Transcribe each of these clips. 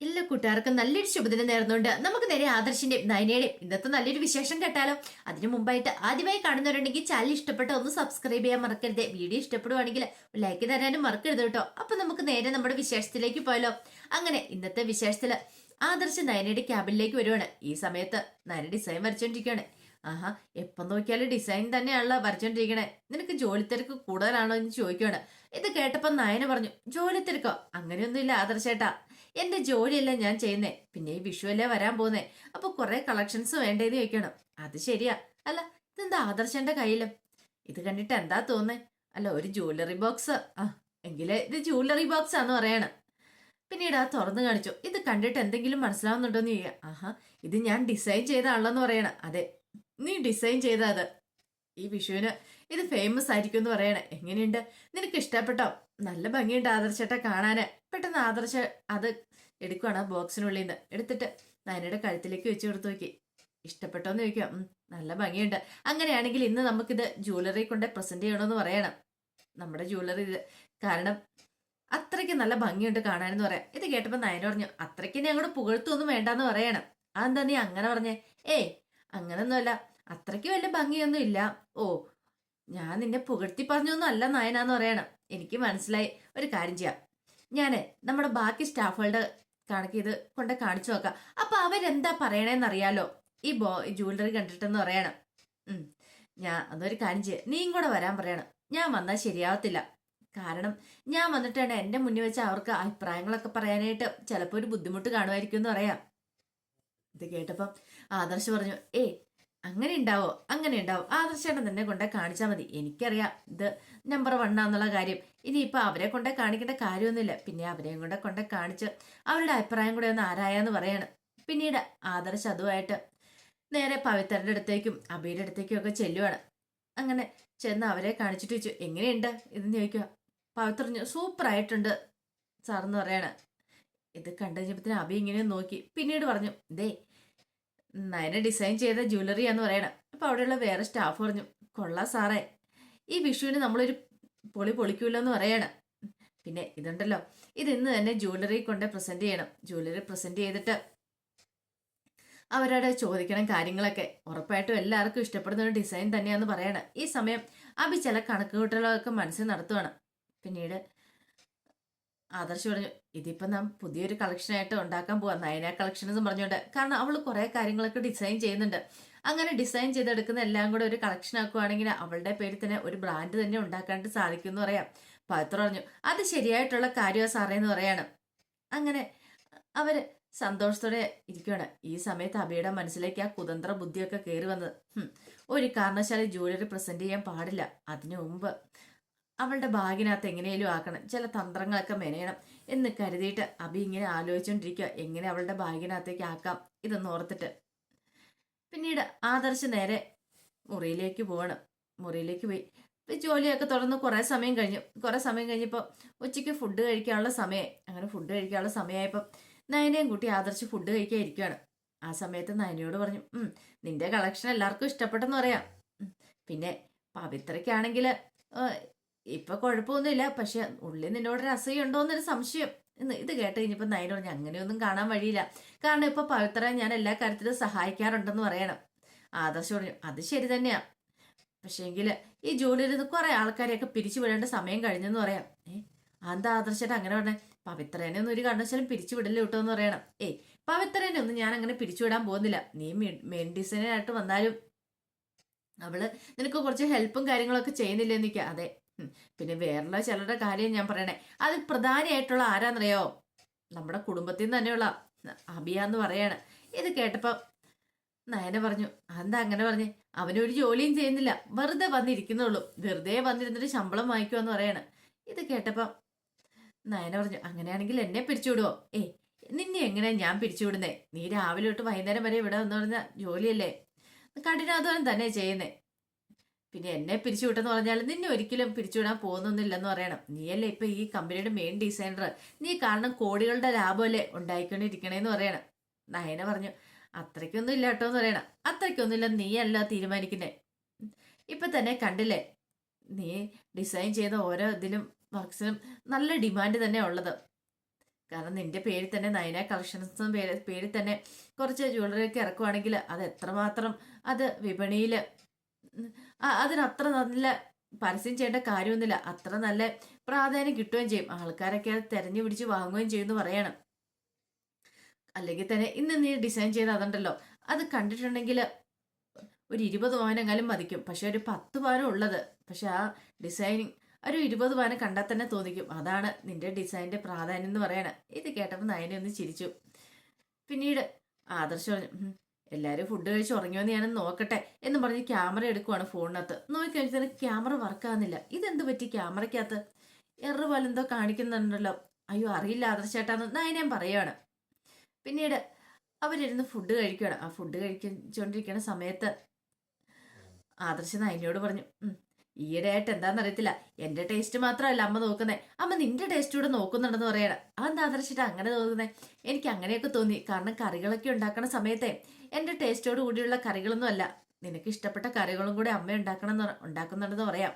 എല്ലാ കൂട്ടുകാർക്കും നല്ലൊരു ശുഭദിനം നേർന്നുകൊണ്ട് നമുക്ക് നേരെ ആദർശിന്റെയും നയനയുടെയും ഇന്നത്തെ നല്ലൊരു വിശേഷം കേട്ടാലോ. അതിനു മുമ്പായിട്ട് ആദ്യമായി കാണുന്നവരുണ്ടെങ്കിൽ ചാനൽ ഇഷ്ടപ്പെട്ട ഒന്ന് സബ്സ്ക്രൈബ് ചെയ്യാൻ മറക്കരുത്. വീഡിയോ ഇഷ്ടപ്പെടുവാണെങ്കിൽ ലൈക്ക് തരാനും മറക്കരുത് കേട്ടോ. അപ്പൊ നമുക്ക് നേരെ നമ്മുടെ വിശേഷത്തിലേക്ക് പോയാലോ. അങ്ങനെ ഇന്നത്തെ വിശേഷത്തിൽ ആദർശ് നയനയുടെ ക്യാബിനിലേക്ക് വരുവാണ്. ഈ സമയത്ത് നയന ഡിസൈൻ വരച്ചോണ്ടിരിക്കുകയാണ് ആഹാ എപ്പം നോക്കിയാലും ഡിസൈൻ തന്നെയാണല്ലോ വരച്ചോണ്ടിരിക്കണേ. നിനക്ക് ജോലി തിരക്ക് കൂടുതലാണോ എന്ന് ചോദിക്കുകയാണ് ഇത് കേട്ടപ്പോ നയന പറഞ്ഞു ജോലി തിരക്കോ? അങ്ങനെയൊന്നുമില്ല ആദർശേട്ടാ എന്റെ ജോലിയല്ല ഞാൻ ചെയ്യുന്നേ? പിന്നെ ഈ വിഷുവല്ലേ വരാൻ പോകുന്നേ? അപ്പൊ കൊറേ കളക്ഷൻസ് വേണ്ടേന്ന് ചോദിക്കണം. അത് ശരിയാ. അല്ല ഇതെന്താ ആദർശന്റെ കയ്യിലും? ഇത് കണ്ടിട്ട് എന്താ തോന്നേ? അല്ല ഒരു ജ്വല്ലറി ബോക്സ് ആ എങ്കിലേ ഇത് ജ്വല്ലറി ബോക്സ് ആന്ന് പറയണം. പിന്നീട് ആ തുറന്നു കാണിച്ചു. ഇത് കണ്ടിട്ട് എന്തെങ്കിലും മനസ്സിലാവുന്നുണ്ടോ എന്ന് ചോദിക്കുക. ആഹാ ഇത് ഞാൻ ഡിസൈൻ ചെയ്ത ആളെന്ന് പറയണം. അതെ നീ ഡിസൈൻ ചെയ്ത അത്. ഈ വിഷുവിന് ഇത് ഫേമസ് ആയിരിക്കും എന്ന് പറയണേ. എങ്ങനെയുണ്ട്? നിനക്ക് ഇഷ്ടപ്പെട്ടോ നല്ല ഭംഗിയുണ്ട് ആദർശട്ടെ കാണാന്. പെട്ടെന്ന് ആദർശ അത് എടുക്കുവാണ് ആ ബോക്സിനുള്ളിൽ നിന്ന് എടുത്തിട്ട് നയനയുടെ കഴുത്തിലേക്ക് വെച്ച് കൊടുത്തു നോക്കി. ഇഷ്ടപ്പെട്ടോന്ന് ചോദിക്കാം നല്ല ഭംഗിയുണ്ട്. അങ്ങനെയാണെങ്കിൽ ഇന്ന് നമുക്കിത് ജ്വല്ലറി കൊണ്ട് പ്രസന്റ് ചെയ്യണമെന്ന് പറയണം. നമ്മുടെ ജ്വല്ലറി ഇത് കാരണം അത്രയ്ക്ക് നല്ല ഭംഗിയുണ്ട് കാണാനെന്ന് പറയാം ഇത് കേട്ടപ്പോൾ നയന പറഞ്ഞു അത്രയ്ക്ക് നീ അങ്ങോട്ട് പുകഴ്ത്തൊന്നും വേണ്ടെന്ന് പറയണം. അതെന്താ നീ അങ്ങനെ പറഞ്ഞേ? ഏയ് അങ്ങനൊന്നുമല്ല. അത്രയ്ക്ക് വലിയ ഭംഗിയൊന്നും ഇല്ല ഓ ഞാൻ നിന്നെ പുകഴ്ത്തി പറഞ്ഞൊന്നും അല്ല നയനാന്ന് പറയണം. എനിക്ക് മനസ്സിലായി. ഒരു കാര്യം ചെയ്യാം. ഞാൻ നമ്മുടെ ബാക്കി സ്റ്റാഫുകളുടെ കണക്ക് ഇത് കൊണ്ട് കാണിച്ചു നോക്കാം. അപ്പൊ അവരെന്താ പറയണേന്നറിയാലോ. ഈ ബോ ഈ ജ്വല്ലറി കണ്ടിട്ടെന്ന് പറയണം. ഞാൻ അതൊരു കാര്യം ചെയ്യാം. നീയും കൂടെ വരാൻ പറയണം. ഞാൻ വന്നാൽ ശരിയാവത്തില്ല. കാരണം ഞാൻ വന്നിട്ടാണ് എന്റെ മുന്നിൽ വെച്ച് അവർക്ക് അഭിപ്രായങ്ങളൊക്കെ പറയാനായിട്ട് ചിലപ്പോൾ ഒരു ബുദ്ധിമുട്ട് കാണുമായിരിക്കും എന്ന് പറയാം. ഇത് കേട്ടപ്പം ആദർശ് പറഞ്ഞു ഏ അങ്ങനെ ഉണ്ടാവോ അങ്ങനെ ഉണ്ടാവും ആദർശേട്ടൻ തന്നെ കൊണ്ടേ കാണിച്ചാൽ മതി. എനിക്കറിയാം ഇത് നമ്പർ വണ്ണാന്നുള്ള കാര്യം. ഇനിയിപ്പോൾ അവരെ കൊണ്ടേ കാണിക്കേണ്ട കാര്യമൊന്നുമില്ല. പിന്നെ അവരെയും കൂടെ കൊണ്ടേ കാണിച്ച് അവരുടെ അഭിപ്രായം കൂടെ ഒന്ന് ആരായാന്ന് പറയാണ്. പിന്നീട് ആദർശ് അതുമായിട്ട് നേരെ പവിത്രന്റെ അടുത്തേക്കും അബിയുടെ അടുത്തേക്കും ഒക്കെ ചെല്ലുവാണ്. അങ്ങനെ ചെന്ന് അവരെ കാണിച്ചിട്ട് ചോദിച്ചു എങ്ങനെയുണ്ട്? ഇതെന്ന് ചോദിക്കുക. പവിത്ര സൂപ്പറായിട്ടുണ്ട് സൂപ്പർ ആയിട്ടുണ്ട് സാറെന്ന് പറയാണ്. ഇത് കണ്ടു കഴിഞ്ഞപ്പത്തിന് അബി ഇങ്ങനെ നോക്കി. പിന്നീട് പറഞ്ഞു ദേ നയന ഡിസൈൻ ചെയ്ത ജ്വല്ലറിയാന്ന് പറയണം. അപ്പൊ അവിടെയുള്ള വേറെ സ്റ്റാഫ് പറഞ്ഞു കൊള്ളാം സാറേ. ഈ വിഷുവിന് നമ്മളൊരു പൊളി പൊളിക്കൂല്ലോ എന്ന് പറയണം. പിന്നെ ഇതുണ്ടല്ലോ ഇത് ഇന്ന് തന്നെ ജ്വല്ലറി കൊണ്ട് പ്രസന്റ് ചെയ്യണം. ജ്വല്ലറി പ്രസന്റ് ചെയ്തിട്ട് അവരോട് ചോദിക്കണം കാര്യങ്ങളൊക്കെ. ഉറപ്പായിട്ടും എല്ലാവർക്കും ഇഷ്ടപ്പെടുന്ന ഒരു ഡിസൈൻ തന്നെയാന്ന് പറയണം. ഈ സമയം അഭി ചില കണക്കുകൂട്ടലുകളൊക്കെ മനസ്സിൽ നടത്തുവാണ്. പിന്നീട് ആദർശ് പറഞ്ഞു ഇതിപ്പോ നാം പുതിയൊരു കളക്ഷനായിട്ട് ഉണ്ടാക്കാൻ പോവാം. നയന കളക്ഷൻ എന്ന് പറഞ്ഞുകൊണ്ട്. കാരണം അവൾ കുറെ കാര്യങ്ങളൊക്കെ ഡിസൈൻ ചെയ്യുന്നുണ്ട്. അങ്ങനെ ഡിസൈൻ ചെയ്തെടുക്കുന്ന എല്ലാം കൂടെ ഒരു കളക്ഷൻ ആക്കുവാണെങ്കിൽ അവളുടെ പേരിൽ തന്നെ ഒരു ബ്രാൻഡ് തന്നെ ഉണ്ടാക്കാനായിട്ട് സാധിക്കും എന്ന് പറയാം. പവിത്ര പറഞ്ഞു അത് ശരിയായിട്ടുള്ള കാര്യമാണ് സാറേ എന്ന് പറയാണ്. അങ്ങനെ അവർ സന്തോഷത്തോടെ ഇരിക്കുകയാണ് ഈ സമയത്ത് അബിയുടെ മനസ്സിലേക്ക് ആ കുതന്ത്ര ബുദ്ധിയൊക്കെ കയറി വന്നത്. ഒരു കാരണവശാലും ജ്വല്ലറി പ്രസന്റ് ചെയ്യാൻ പാടില്ല. അതിനു മുമ്പ് അവളുടെ ബാഗിനകത്ത് എങ്ങനെയും ആക്കണം ചില തന്ത്രങ്ങളൊക്കെ മെനയണം എന്ന് കരുതിയിട്ട് അബി ഇങ്ങനെ ആലോചിച്ചുകൊണ്ടിരിക്കുക എങ്ങനെ അവളുടെ ബാഗിനകത്തേക്ക് ആക്കാം? ഇതെന്ന് ഓർത്തിട്ട്. പിന്നീട് ആദർശ് നേരെ മുറിയിലേക്ക് പോകണം മുറിയിലേക്ക് പോയി. ജോലിയൊക്കെ തുടർന്ന് കുറേ സമയം കഴിഞ്ഞു. കുറേ സമയം കഴിഞ്ഞപ്പോൾ ഉച്ചയ്ക്ക് ഫുഡ് കഴിക്കാനുള്ള സമയം അങ്ങനെ ഫുഡ് കഴിക്കാനുള്ള സമയമായപ്പോൾ നയനയും കുട്ടി ആദർശ് ഫുഡ് കഴിക്കാൻ ഇരിക്കുകയാണ് ആ സമയത്ത് നയനയോട് പറഞ്ഞു നിന്റെ കളക്ഷൻ എല്ലാവർക്കും ഇഷ്ടപ്പെട്ടെന്ന് പറയാം. പിന്നെ പവിത്രയ്ക്കാണെങ്കിൽ ഇപ്പൊ കുഴപ്പമൊന്നുമില്ല പക്ഷെ ഉള്ളിൽ നിന്നോടൊരു രസയുണ്ടോ എന്നൊരു സംശയം ഇത് കേട്ട് കഴിഞ്ഞപ്പോൾ നയന പറഞ്ഞു അങ്ങനെയൊന്നും കാണാൻ വഴിയില്ല. കാരണം ഇപ്പൊ പവിത്ര ഞാൻ എല്ലാ കാര്യത്തിലും സഹായിക്കാറുണ്ടെന്ന് പറയണം. ആദർശ് പറഞ്ഞു അത് ശരി തന്നെയാ. പക്ഷേങ്കിൽ ഈ ജോലിയിൽ നിന്ന് കുറെ ആൾക്കാരെയൊക്കെ പിരിച്ചു വിടേണ്ട സമയം കഴിഞ്ഞെന്ന് പറയാം. ഏ അത് ആദർശേട്ട് അങ്ങനെ പറഞ്ഞേ? പവിത്രേനെ ഒന്നും ഒരു കാരണവശാലും പിരിച്ചു വിടൽ കേട്ടോ എന്ന് പറയണം. ഏയ് പവിത്രേനെ ഒന്നും ഞാൻ അങ്ങനെ പിരിച്ചു പിരിച്ചുവിടാൻ പോകുന്നില്ല. നീ മെയിൻ ഡിസൈനറായിട്ട് വന്നാലും അവൾ നിനക്ക് കുറച്ച് ഹെൽപ്പും കാര്യങ്ങളൊക്കെ ചെയ്യുന്നില്ലേ നിൽക്കുക അതെ. പിന്നെ വേറുള്ള ചിലരുടെ കാര്യം ഞാൻ പറയണേ. അതിൽ പ്രധാനിയായിട്ടുള്ള ആരാന്നറിയോ? നമ്മുടെ കുടുംബത്തിൽ നിന്ന് തന്നെയുള്ള അബിയാന്ന് പറയാണ്. ഇത് കേട്ടപ്പോ നയന പറഞ്ഞു എന്താ അങ്ങനെ പറഞ്ഞേ? അവനൊരു ജോലിയും ചെയ്യുന്നില്ല. വെറുതെ വന്നിരിക്കുന്നുള്ളൂ. വെറുതെ വന്നിരുന്നിട്ട് ശമ്പളം വാങ്ങിക്കുമെന്ന് പറയാണ്. ഇത് കേട്ടപ്പം നയന പറഞ്ഞു അങ്ങനെയാണെങ്കിൽ എന്നെ പിരിച്ചുവിടുവോ ഏ നിന്നെ എങ്ങനെയാ ഞാൻ പിരിച്ചുവിടുന്നേ നീ രാവിലെ തൊട്ട് വൈകുന്നേരം വരെ ഇവിടെ വന്നു പറഞ്ഞ ജോലിയല്ലേ? കഠിനാധ്വാനം തന്നെ ചെയ്യുന്നേ. പിന്നെ എന്നെ പിരിച്ചുവിട്ടെന്ന് പറഞ്ഞാൽ നിന്നെ ഒരിക്കലും പിരിച്ചുവിടാൻ പോകുന്നൊന്നുമില്ലെന്ന് പറയണം. നീയല്ലേ ഇപ്പൊ ഈ കമ്പനിയുടെ മെയിൻ ഡിസൈനർ നീ കാരണം കോടികളുടെ ലാഭമല്ലേ ഉണ്ടായിക്കൊണ്ടിരിക്കണേന്ന് പറയണം. നയന പറഞ്ഞു അത്രയ്ക്കൊന്നും ഇല്ല കേട്ടോ എന്ന് പറയണം. അത്രയ്ക്കൊന്നുമില്ല നീയല്ല തീരുമാനിക്കുന്നേ. ഇപ്പൊ തന്നെ കണ്ടില്ലേ നീ ഡിസൈൻ ചെയ്ത ഓരോ ഇതിലും വർക്ക്സിനും നല്ല ഡിമാൻഡ് തന്നെ ഉള്ളത്. കാരണം നിന്റെ പേരിൽ തന്നെ നയന കളക്ഷൻസ് പേര് പേരിൽ തന്നെ കുറച്ച് ജ്വല്ലറി ഒക്കെ ഇറക്കുവാണെങ്കിൽ അത് എത്രമാത്രം അത് വിപണിയിൽ അതിനത്ര നല്ല പരസ്യം ചെയ്യേണ്ട കാര്യമൊന്നുമില്ല. അത്ര നല്ല പ്രാധാന്യം കിട്ടുകയും ചെയ്യും. ആൾക്കാരൊക്കെ അത് തെരഞ്ഞു പിടിച്ച് വാങ്ങുകയും ചെയ്യുമെന്ന് പറയണം. അല്ലെങ്കിൽ തന്നെ ഇന്ന് നീ ഡിസൈൻ ചെയ്ത് അതുണ്ടല്ലോ. അത് കണ്ടിട്ടുണ്ടെങ്കിൽ ഒരു ഇരുപത് പവനെങ്കിലും മതിക്കും. പക്ഷെ ഒരു പത്ത് പവനം ഉള്ളത്. പക്ഷെ ആ ഡിസൈനിങ് ഒരു ഇരുപത് പവനം കണ്ടാൽ തന്നെ തോന്നിക്കും. അതാണ് നിന്റെ ഡിസൈനിന്റെ പ്രാധാന്യം എന്ന് പറയണത് ഇത് കേട്ടപ്പോൾ നയനെ ഒന്ന് ചിരിച്ചു. പിന്നീട് ആദർശ് പറഞ്ഞു "ഉം, എല്ലാവരും ഫുഡ് കഴിച്ച് ഉറങ്ങിയോന്ന് ഞാനൊന്ന് നോക്കട്ടെ എന്ന് പറഞ്ഞ് ക്യാമറ എടുക്കുവാണ് ഫോണിനകത്ത്. നോക്കിക്കഴിഞ്ഞാൽ ക്യാമറ വർക്കാകുന്നില്ല ഇതെന്ത് പറ്റി ക്യാമറയ്ക്കകത്ത് എറു പോലെ എന്തോ കാണിക്കുന്നുണ്ടല്ലോ. അയ്യോ അറിയില്ല ആദർശേട്ടാന്ന്. നയനേം പറയാണ് പിന്നീട് അവരിരുന്ന് ഫുഡ് കഴിക്കുകയാണ് ആ ഫുഡ് കഴിച്ചുകൊണ്ടിരിക്കുന്ന സമയത്ത് ആദർശ് നയനയോട് പറഞ്ഞു "ഉം, ഈയിടെയായിട്ട് എന്താണെന്നറിയത്തില്ല എന്റെ ടേസ്റ്റ് മാത്രമല്ല അമ്മ നോക്കുന്നേ. അമ്മ നിന്റെ ടേസ്റ്റ് കൂടെ നോക്കുന്നുണ്ടെന്ന് പറയണം. അതെന്താ ആദർശിട്ട് അങ്ങനെ തോന്നുന്നേ? എനിക്ക് അങ്ങനെയൊക്കെ തോന്നി. കാരണം കറികളൊക്കെ ഉണ്ടാക്കുന്ന സമയത്തെ എന്റെ ടേസ്റ്റോട് കൂടിയുള്ള കറികളൊന്നും അല്ല. നിനക്ക് ഇഷ്ടപ്പെട്ട കറികളും കൂടെ അമ്മ ഉണ്ടാക്കണം ഉണ്ടാക്കുന്നുണ്ടെന്ന് പറയാം.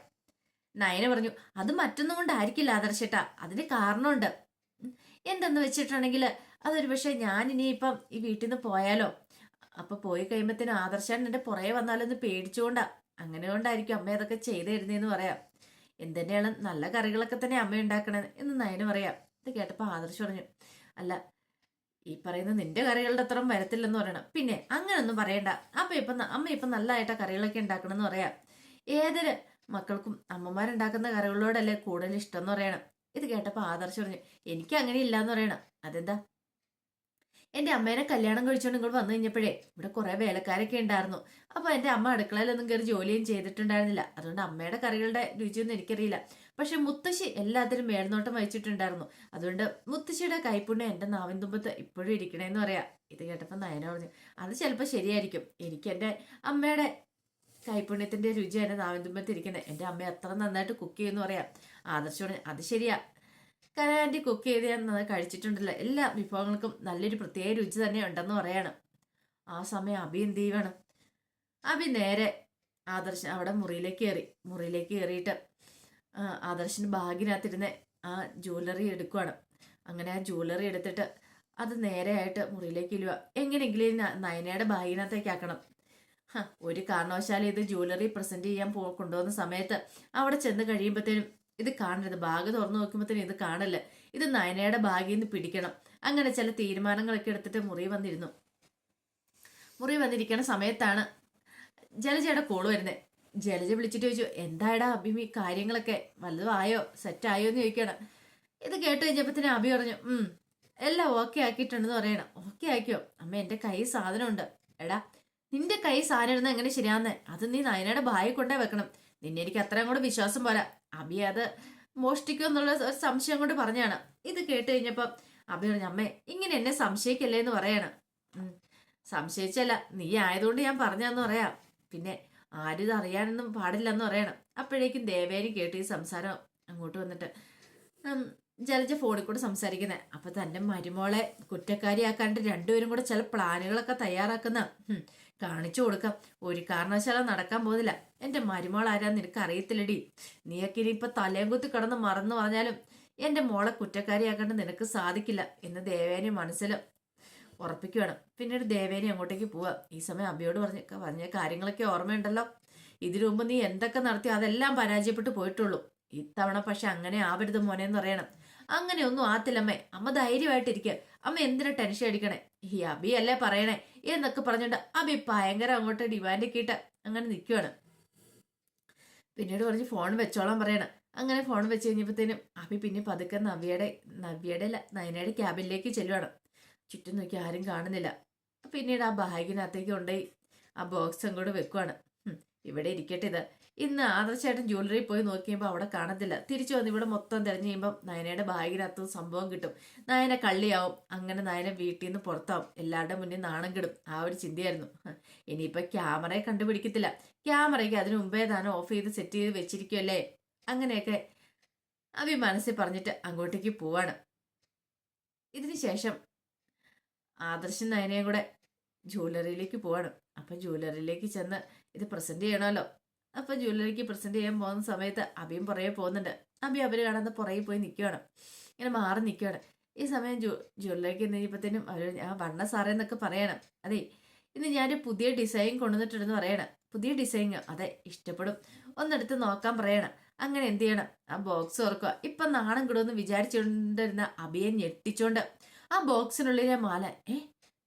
നയന പറഞ്ഞു അത് മറ്റൊന്നും കൊണ്ടായിരിക്കില്ല ആദർശേട്ടാ. അതിന് കാരണമുണ്ട്. എന്തെന്ന് വെച്ചിട്ടുണ്ടെങ്കിൽ അതൊരു പക്ഷേ ഞാൻ ഇനിയിപ്പം ഈ വീട്ടിൽ നിന്ന് പോയാലോ? അപ്പൊ പോയി കഴിയുമ്പത്തേനും ആദർശാൻ എന്റെ പുറകെ വന്നാലൊന്ന് പേടിച്ചുകൊണ്ടാ അങ്ങനെ കൊണ്ടായിരിക്കും അമ്മ അതൊക്കെ ചെയ്തു തരുന്നതെന്ന് പറയാം. എന്തെന്നെയാണ് നല്ല കറികളൊക്കെ തന്നെ അമ്മ ഉണ്ടാക്കണത് എന്ന് നയന് പറയാം. ഇത് കേട്ടപ്പോൾ ആദർശ് പറഞ്ഞു അല്ല ഈ പറയുന്ന നിന്റെ കറികളുടെ അത്രയും വരത്തില്ലെന്ന് പറയണം. പിന്നെ അങ്ങനൊന്നും പറയണ്ട. അപ്പൊ ഇപ്പൊ അമ്മ ഇപ്പൊ നല്ലതായിട്ടാ കറികളൊക്കെ ഉണ്ടാക്കണമെന്ന് പറയാം. ഏതൊരു മക്കൾക്കും അമ്മമാരുണ്ടാക്കുന്ന കറികളോടല്ലേ കൂടുതൽ ഇഷ്ടം എന്ന് പറയണം. ഇത് കേട്ടപ്പോൾ ആദർശ് പറഞ്ഞു എനിക്ക് അങ്ങനെ ഇല്ലാന്ന് പറയണം. അതെന്താ? എന്റെ അമ്മേനെ കല്യാണം കഴിച്ചോണ്ട് ഇങ്ങോട്ട് വന്നു കഴിഞ്ഞപ്പോഴേ ഇവിടെ കുറെ വേലക്കാരൊക്കെ ഉണ്ടായിരുന്നു. അപ്പൊ എന്റെ അമ്മ അടുക്കളയിലൊന്നും കയറി ജോലിയും ചെയ്തിട്ടുണ്ടായിരുന്നില്ല. അതുകൊണ്ട് അമ്മയുടെ കറികളുടെ രുചിയൊന്നും എനിക്കറിയില്ല. പക്ഷെ മുത്തശ്ശി എല്ലാത്തിനും മേൽനോട്ടം വഹിച്ചിട്ടുണ്ടായിരുന്നു. അതുകൊണ്ട് മുത്തശ്ശിയുടെ കൈപ്പുണ്യം എന്റെ നാവിൻ തുമ്പത്ത് ഇപ്പോഴും ഇരിക്കണേന്ന് പറയാ. ഇത് കേട്ടപ്പോൾ നയന പറഞ്ഞു അത് ചിലപ്പോൾ ശരിയായിരിക്കും. എനിക്ക് എന്റെ അമ്മയുടെ കൈപ്പുണ്യത്തിന്റെ രുചി എന്റെ നാവിൻ തുമ്പത്ത് ഇരിക്കുന്നത്. എന്റെ അമ്മ അത്ര നന്നായിട്ട് കുക്ക് ചെയ്യുമെന്ന് പറയാം. ആദർശ പറഞ്ഞു അത് ശരിയാ. കനാന്റി കുക്ക് ചെയ്ത് ഞാൻ കഴിച്ചിട്ടുണ്ടല്ലോ. എല്ലാ വിഭവങ്ങൾക്കും നല്ലൊരു പ്രത്യേക രുചി തന്നെ ഉണ്ടെന്ന് പറയാണ്. ആ സമയം അഭി എന്ത് ചെയ്യുവാണ്? അഭി നേരെ ആദർശ അവിടെ മുറിയിലേക്ക് കയറി. മുറിയിലേക്ക് കയറിയിട്ട് ആദർശിന് ബാഗിനകത്തിരുന്ന് ആ ജ്വല്ലറി എടുക്കുവാണ്. അങ്ങനെ ആ ജ്വല്ലറി എടുത്തിട്ട് അത് നേരെയായിട്ട് മുറിയിലേക്ക് ഇല്ലുക എങ്ങനെയെങ്കിലും നയനയുടെ ബാഗിനകത്തേക്ക് ആക്കണം. ഒരു കാരണവശാലും ഇത് ജ്വല്ലറി പ്രസന്റ് ചെയ്യാൻ പോ കൊണ്ടുപോകുന്ന സമയത്ത് അവിടെ ചെന്ന് കഴിയുമ്പോഴത്തേനും ഇത് കാണരുത്. ബാഗ് തുറന്നു നോക്കുമ്പോഴത്തേനും ഇത് കാണല്ല. ഇത് നയനയുടെ ബാഗിൽ നിന്ന് പിടിക്കണം. അങ്ങനെ ചില തീരുമാനങ്ങളൊക്കെ എടുത്തിട്ട് മുറി വന്നിരുന്നു. മുറി വന്നിരിക്കുന്ന സമയത്താണ് ജലജയുടെ കോൾ വരുന്നത് ജലജ വിളിച്ചിട്ട് ചോദിച്ചു എന്തായടാ അഭിമി കാര്യങ്ങളൊക്കെ വല്ലതും ആയോ സെറ്റ് ആയോ എന്ന് ചോദിക്കണം ഇത് കേട്ട് കഴിഞ്ഞപ്പത്തിന് അഭി പറഞ്ഞു ഉം എല്ലാം ഓക്കെ ആക്കിയിട്ടുണ്ടെന്ന് പറയണം. ഓക്കെ ആക്കിയോ? അമ്മ എന്റെ കൈ സാധനമുണ്ട്. എടാ നിന്റെ കൈ സാധനം ഇടുന്ന എങ്ങനെ ശരിയാന്ന്? അത് നീ നയനയുടെ ബായി കൊണ്ടേ വെക്കണം. നിന്നെ എനിക്ക് അത്രയും കൂടെ വിശ്വാസം പോരാ. അബി അത് മോഷ്ടിക്കോ എന്നുള്ള ഒരു സംശയം കൊണ്ട് പറഞ്ഞാണ്. ഇത് കേട്ട് കഴിഞ്ഞപ്പം അബി പറഞ്ഞു അമ്മേ ഇങ്ങനെ എന്നെ സംശയിക്കല്ലേ എന്ന് പറയാണ്. സംശയിച്ചല്ല നീ ആയതുകൊണ്ട് ഞാൻ പറഞ്ഞെന്ന് പറയാം. പിന്നെ ആരും ഇത് അറിയാനൊന്നും പാടില്ലെന്ന് പറയണം. അപ്പോഴേക്കും ദേവേരി കേട്ട് ഈ സംസാരം അങ്ങോട്ട് വന്നിട്ട് ജലജ ഫോണിൽ കൂടെ സംസാരിക്കുന്നത് അപ്പൊ തന്റെ മരുമോളെ കുറ്റക്കാരിയാക്കാണ്ട് രണ്ടുപേരും കൂടെ ചില പ്ലാനുകളൊക്കെ തയ്യാറാക്കുന്ന കാണിച്ചു കൊടുക്കാം. ഒരു കാരണവശാലും നടക്കാൻ പോകുന്നില്ല. എന്റെ മരുമോൾ ആരാന്ന് നിനക്ക് അറിയത്തില്ലടി. നീയൊക്കെ ഇനിയിപ്പൊ തലയും കുത്തി കിടന്ന് മറന്നു പറഞ്ഞാലും എന്റെ മോളെ കുറ്റക്കാരിയാക്കാണ്ട് നിനക്ക് സാധിക്കില്ല എന്ന് ദേവേനി മനസ്സിൽ ഉറപ്പിക്കുകയാണ്. പിന്നീട് ദേവേനി അങ്ങോട്ടേക്ക് പോവുക. ഈ സമയം അബിയോട് പറഞ്ഞ പറഞ്ഞ കാര്യങ്ങളൊക്കെ ഓർമ്മയുണ്ടല്ലോ. ഇതിനു മുമ്പ് നീ എന്തൊക്കെ നടത്തി അതെല്ലാം പരാജയപ്പെട്ടു പോയിട്ടുള്ളൂ. ഇത്തവണ പക്ഷെ അങ്ങനെ ആവരുത് മോനെ എന്ന് പറയണം. അങ്ങനെ ഒന്നും ആത്തില്ലമ്മേ അമ്മ ധൈര്യമായിട്ടിരിക്കുക അമ്മ എന്തിനാ ടെൻഷൻ അടിക്കണേ? ഈ അബി അല്ലേ പറയണേ? എന്നൊക്കെ പറഞ്ഞോണ്ട് അബി ഭയങ്കര അങ്ങോട്ട് ഡിമാൻഡ് ഇട്ട് അങ്ങനെ നിൽക്കുവാണ് പിന്നീട് പറഞ്ഞ് ഫോൺ വെച്ചോളാൻ പറയണം. അങ്ങനെ ഫോൺ വെച്ച് കഴിഞ്ഞപ്പോഴത്തേനും അബി പിന്നെ പതുക്കെ നവ്യയുടെ നവ്യയുടെ നയനയുടെ ക്യാബിനിലേക്ക് ചെല്ലുവാണ്. ചുറ്റും നോക്കി ആരും കാണുന്നില്ല. പിന്നീട് ആ ബാഗിനകത്തേക്ക് കൊണ്ടുപോയി ആ ബോക്സ് അങ്ങോട്ട് വെക്കുവാണ്. ഇവിടെ ഇരിക്കട്ടെ ഇത്. ഇന്ന് ആദർശേട്ടൻ ജ്വല്ലറി പോയി നോക്കിയപ്പോൾ അവിടെ കാണത്തില്ല. തിരിച്ചു വന്ന് ഇവിടെ മൊത്തം തിരഞ്ഞു കഴിയുമ്പോൾ നയനയുടെ ബാഗിനകത്ത് സംഭവം കിട്ടും. നയന കള്ളിയാവും. അങ്ങനെ നയന വീട്ടിൽ നിന്ന് പുറത്താവും. എല്ലാവരുടെ മുന്നിൽ നാണം കിടും. ആ ഒരു ചിന്തയായിരുന്നു. ഇനിയിപ്പോൾ ക്യാമറയെ കണ്ടുപിടിക്കത്തില്ല. ക്യാമറയ്ക്ക് അതിനു മുമ്പേ താനും ഓഫ് ചെയ്ത് സെറ്റ് ചെയ്ത് വെച്ചിരിക്കുമല്ലേ അങ്ങനെയൊക്കെ അവി മനസ്സിൽ പറഞ്ഞിട്ട് അങ്ങോട്ടേക്ക് പോവാണ്. ഇതിന് ശേഷം ആദർശൻ നയനയും കൂടെ ജ്വല്ലറിയിലേക്ക് പോവാണ്. അപ്പം ജ്വല്ലറിയിലേക്ക് ചെന്ന് ഇത് പ്രസന്റ് ചെയ്യണമല്ലോ. അപ്പം ജ്വല്ലറിക്ക് പ്രസന്റ് ചെയ്യാൻ പോകുന്ന സമയത്ത് അബിയും പുറകെ പോകുന്നുണ്ട്. അബി അവർ കാണാതെ പുറകെ പോയി നിൽക്കുകയാണ് ഇങ്ങനെ മാറി നിൽക്കുകയാണ് ഈ സമയം ജു ജ്വല്ലറിക്ക് കഴിഞ്ഞപ്പോഴത്തേനും അവർ ആ വണ്ണ സാറേ എന്നൊക്കെ പറയണം. അതെ ഇന്ന് ഞാൻ പുതിയ ഡിസൈൻ കൊണ്ടുവന്നിട്ടുണ്ടെന്ന് പറയണം. പുതിയ ഡിസൈൻ അതെ ഇഷ്ടപ്പെടും. ഒന്നെടുത്ത് നോക്കാൻ പറയണം. അങ്ങനെ എന്ത് ചെയ്യണം? ആ ബോക്സ് ഓർക്കുക ഇപ്പം നാണം കിടുമെന്ന് വിചാരിച്ചുകൊണ്ടിരുന്ന അഭിയെ ഞെട്ടിച്ചോണ്ട് ആ ബോക്സിനുള്ളിലെ മാല. ഏ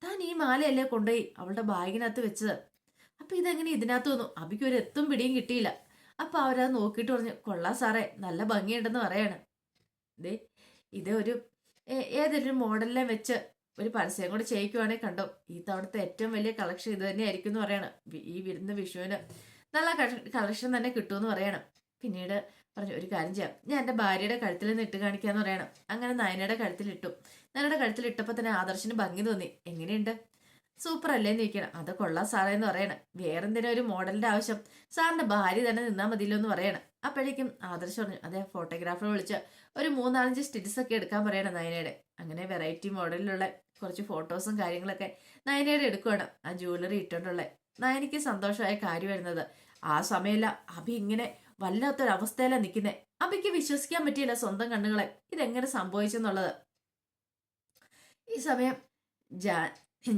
താൻ ഈ മാലയല്ലേ കൊണ്ടുപോയി അവളുടെ ബാഗിനകത്ത് വെച്ചത്? അപ്പൊ ഇതെങ്ങനെ ഇതിനകത്ത് വന്നു? അഭിക്ക് ഒരു എത്തും പിടിയും കിട്ടിയില്ല. അപ്പൊ അവരത് നോക്കിയിട്ട് പറഞ്ഞു കൊള്ളാം സാറേ നല്ല ഭംഗിയുണ്ടെന്ന് പറയാണ്. ദേ ഇത് ഒരു ഏതൊരു മോഡലിനെ വെച്ച് ഒരു പരസ്യം കൂടെ ചെയ്യിക്കുവാണെങ്കിൽ കണ്ടോ? ഈ തവണത്തെ ഏറ്റവും വലിയ കളക്ഷൻ ഇത് തന്നെയായിരിക്കും എന്ന് പറയാണ്. ഈ വിരുന്ന് വിഷുവിന് നല്ല കളക്ഷൻ തന്നെ കിട്ടുമെന്ന് പറയണം. പിന്നീട് പറഞ്ഞു ഒരു കാര്യം ചെയ്യാം. ഞാൻ എന്റെ ഭാര്യയുടെ കഴുത്തിൽ നിന്ന് ഇട്ട് കാണിക്കാന്ന് പറയണം. അങ്ങനെ നയനയുടെ കഴുത്തിൽ ഇട്ടു. നയനയുടെ കഴുത്തിൽ ഇട്ടപ്പോൾ തന്നെ ആദർശിന് ഭംഗി തോന്നി. എങ്ങനെയുണ്ട്? സൂപ്പർ അല്ലേ? എന്ന് ചോദിക്കണം അത് കൊള്ളാം സാറേ എന്ന് പറയണം. വേറെന്തിനാ ഒരു മോഡലിന്റെ ആവശ്യം? സാറിന്റെ ഭാര്യ തന്നെ നിന്നാൽ മതിയല്ലോ എന്ന് പറയണം. അപ്പോഴേക്കും ആദർശ് പറഞ്ഞു അതെ ഫോട്ടോഗ്രാഫർ വിളിച്ച് ഒരു മൂന്നാലഞ്ച് സ്റ്റിറ്റ്സ് ഒക്കെ എടുക്കാൻ പറയണം നയനയുടെ. അങ്ങനെ വെറൈറ്റി മോഡലിലുള്ള കുറച്ച് ഫോട്ടോസും കാര്യങ്ങളൊക്കെ നയനയുടെ എടുക്കുകയാണ് ആ ജ്വല്ലറി ഇട്ടുകൊണ്ടുള്ള നയനയ്ക്ക് സന്തോഷമായ കാര്യം വരുന്നത് ആ സമയമില്ല അഭി ഇങ്ങനെ വല്ലാത്തൊരവസ്ഥയിലാണ് നിൽക്കുന്നത് അമ്മയ്ക്ക് വിശ്വസിക്കാൻ പറ്റിയില്ല സ്വന്തം കണ്ണുകളെ. ഇതെങ്ങനെ സംഭവിച്ചെന്നുള്ളത്. ഈ സമയം ജാ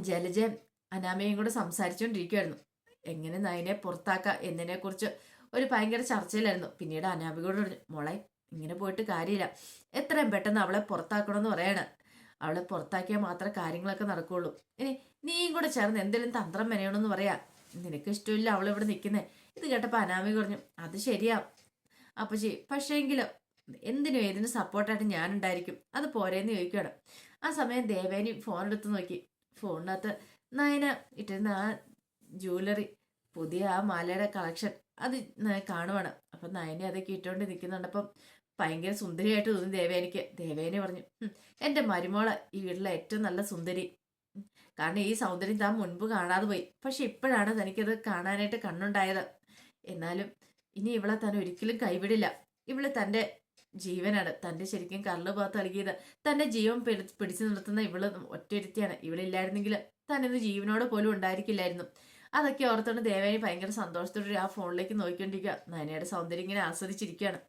ജലജയും അനാമയും കൂടെ സംസാരിച്ചുകൊണ്ടിരിക്കുമായിരുന്നു എങ്ങനെ നയനെ പുറത്താക്കാം എന്നതിനെ കുറിച്ച് ഒരു ഭയങ്കര ചർച്ചയിലായിരുന്നു. പിന്നീട് അനാമികയോട് പറഞ്ഞു മോളെ ഇങ്ങനെ പോയിട്ട് കാര്യമില്ല. എത്രയും പെട്ടെന്ന് അവളെ പുറത്താക്കണമെന്ന് പറയാണ്. അവളെ പുറത്താക്കിയാൽ മാത്രമേ കാര്യങ്ങളൊക്കെ നടക്കുകയുള്ളൂ ഇനി നീയും കൂടെ ചേർന്ന് എന്തെങ്കിലും തന്ത്രം മെനയണമെന്ന് പറയാം. നിനക്ക് ഇഷ്ടമില്ല അവളിവിടെ നിൽക്കുന്നത് കേട്ടപ്പോൾ അനാമി പറഞ്ഞു അത് ശരിയാ. അപ്പച്ചി പക്ഷേങ്കിലും എന്തിനും ഏതിനും സപ്പോർട്ടായിട്ട് ഞാനുണ്ടായിരിക്കും? അത് പോരേന്ന് ചോദിക്കുകയാണ് ആ സമയം ദേവേനി ഫോണെടുത്ത് നോക്കി. ഫോണിനകത്ത് നയന ഇട്ടിരുന്ന ആ ജ്വല്ലറി പുതിയ ആ മാലയുടെ കളക്ഷൻ അത് കാണുവാണ്. അപ്പം നയനെ അതൊക്കെ ഇട്ടുകൊണ്ട് നിൽക്കുന്നുണ്ടപ്പം ഭയങ്കര സുന്ദരിയായിട്ട് തോന്നി ദേവേനിക്ക്. ദേവേനി പറഞ്ഞു എന്റെ മരുമോൾ ഈ വീട്ടിലെ ഏറ്റവും നല്ല സുന്ദരി. കാരണം ഈ സൗന്ദര്യം താൻ മുൻപ് കാണാതെ പോയി. പക്ഷെ ഇപ്പോഴാണ് തനിക്കത് കാണാനായിട്ട് കണ്ണുണ്ടായത്. എന്നാലും ഇനി ഇവളെ താൻ ഒരിക്കലും കൈവിടില്ല. ഇവൾ തന്റെ ജീവനാണ്. തന്റെ ശരിക്കും കരൾ ഭാഗത്ത് നൽകിയത് തന്റെ ജീവൻ പിടി- പിടിച്ചു നിർത്തുന്ന ഇവൾ ഒറ്റയിരുത്തിയാണ്. ഇവളില്ലായിരുന്നെങ്കിൽ തന്നിന്ന് ജീവനോട് പോലും ഉണ്ടായിരിക്കില്ലായിരുന്നു. അതൊക്കെ ഓർത്തോണ്ട് ദേവേനി ഭയങ്കര സന്തോഷത്തോടെ ആ ഫോണിലേക്ക് നോക്കിക്കൊണ്ടിരിക്കുക നയനയുടെ സൗന്ദര്യം ഇങ്ങനെ ആസ്വദിച്ചിരിക്കുകയാണ്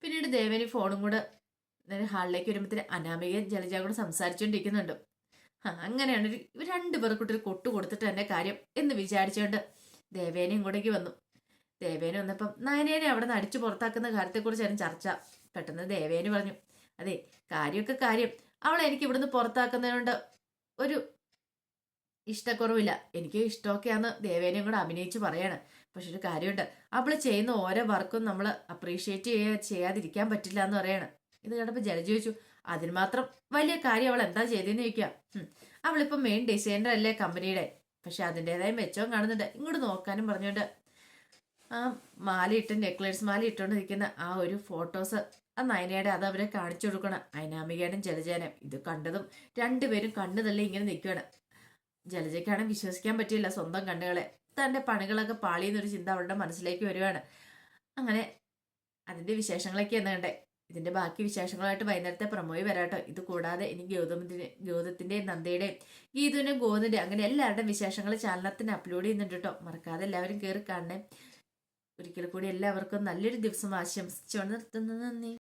പിന്നീട് ദേവേനി ഫോണും കൂടെ ഹാളിലേക്ക് വരുമ്പോഴത്തേന് അനാമികയും ജലജ കൂടെ സംസാരിച്ചുകൊണ്ടിരിക്കുന്നുണ്ട് അങ്ങനെയാണ് ഇവർ രണ്ടുപേർക്കൂട്ടി ഒരു കൊട്ടു കൊടുത്തിട്ട് തന്നെ കാര്യം എന്ന് വിചാരിച്ചുകൊണ്ട് ദേവേനയും കൂടേക്ക് വന്നു. ദേവേന വന്നപ്പം നയനേനെ അവിടെ നിന്ന് അടിച്ചു പുറത്താക്കുന്ന കാര്യത്തെക്കുറിച്ചായിരുന്നു ചർച്ച. പെട്ടെന്ന് ദേവേന് പറഞ്ഞു അതെ കാര്യമൊക്കെ കാര്യം. അവളെ എനിക്ക് ഇവിടുന്ന് പുറത്താക്കുന്നതുകൊണ്ട് ഒരു ഇഷ്ടക്കുറവില്ല. എനിക്ക് ഇഷ്ടമൊക്കെയാന്ന് ദേവേനയും കൂടെ അഭിനയിച്ച് പറയാണ്. പക്ഷെ ഒരു കാര്യമുണ്ട്. അവൾ ചെയ്യുന്ന ഓരോ വർക്കും നമ്മൾ അപ്രീഷിയേറ്റ് ചെയ്യാ ചെയ്യാതിരിക്കാൻ പറ്റില്ല എന്ന് പറയാണ്. ഇത് കണ്ടപ്പോൾ ജല ചോദിച്ചു അതിന് മാത്രം വലിയ കാര്യം അവൾ എന്താ ചെയ്തതെന്ന് ചോദിക്കാം. അവളിപ്പം മെയിൻ ഡിസൈനർ അല്ലേ കമ്പനിയുടെ പക്ഷെ അതിന്റെതായ മെച്ചവും കാണുന്നുണ്ട്. ഇങ്ങോട്ട് നോക്കാനും പറഞ്ഞുകൊണ്ട് ആ മാല ഇട്ട് നെക്ലേസ് മാല ഇട്ടുകൊണ്ട് നിൽക്കുന്ന ആ ഒരു ഫോട്ടോസ് ആ നയനയുടെ അത് അവരെ കാണിച്ചു കൊടുക്കണം. അയനാമികയുടെ ജലജേനം ഇത് കണ്ടതും രണ്ടുപേരും കണ്ണു തള്ളി ഇങ്ങനെ നിൽക്കുകയാണ് ജലജയ്ക്കാണെങ്കിൽ വിശ്വസിക്കാൻ പറ്റില്ല സ്വന്തം കണ്ണുകളെ. തന്റെ പണികളൊക്കെ പാളിയെന്നൊരു ചിന്ത അവളുടെ മനസ്സിലേക്ക് വരുവാണ്. അങ്ങനെ അതിന്റെ വിശേഷങ്ങളൊക്കെ എന്ന് കണ്ടേ? ഇതിന്റെ ബാക്കി വിശേഷങ്ങളായിട്ട് വൈകുന്നേരത്തെ പ്രമോയി വരാട്ടോ. ഇത് കൂടാതെ ഇനി ഗൗതമത്തിന്റെ ഗൗതത്തിന്റെയും നന്ദയുടെയും ഗീതുവിന്റെയും ഗോതിന്റെയും അങ്ങനെ എല്ലാവരുടെയും വിശേഷങ്ങൾ ചാനലത്തിന് അപ്ലോഡ് ചെയ്യുന്നുണ്ട് കേട്ടോ. മറക്കാതെ എല്ലാവരും കയറി കാണണേ. ഒരിക്കൽ കൂടി എല്ലാവർക്കും നല്ലൊരു ദിവസം ആശംസിച്ചുകൊണ്ട് നിർത്തുന്നു. നന്ദി.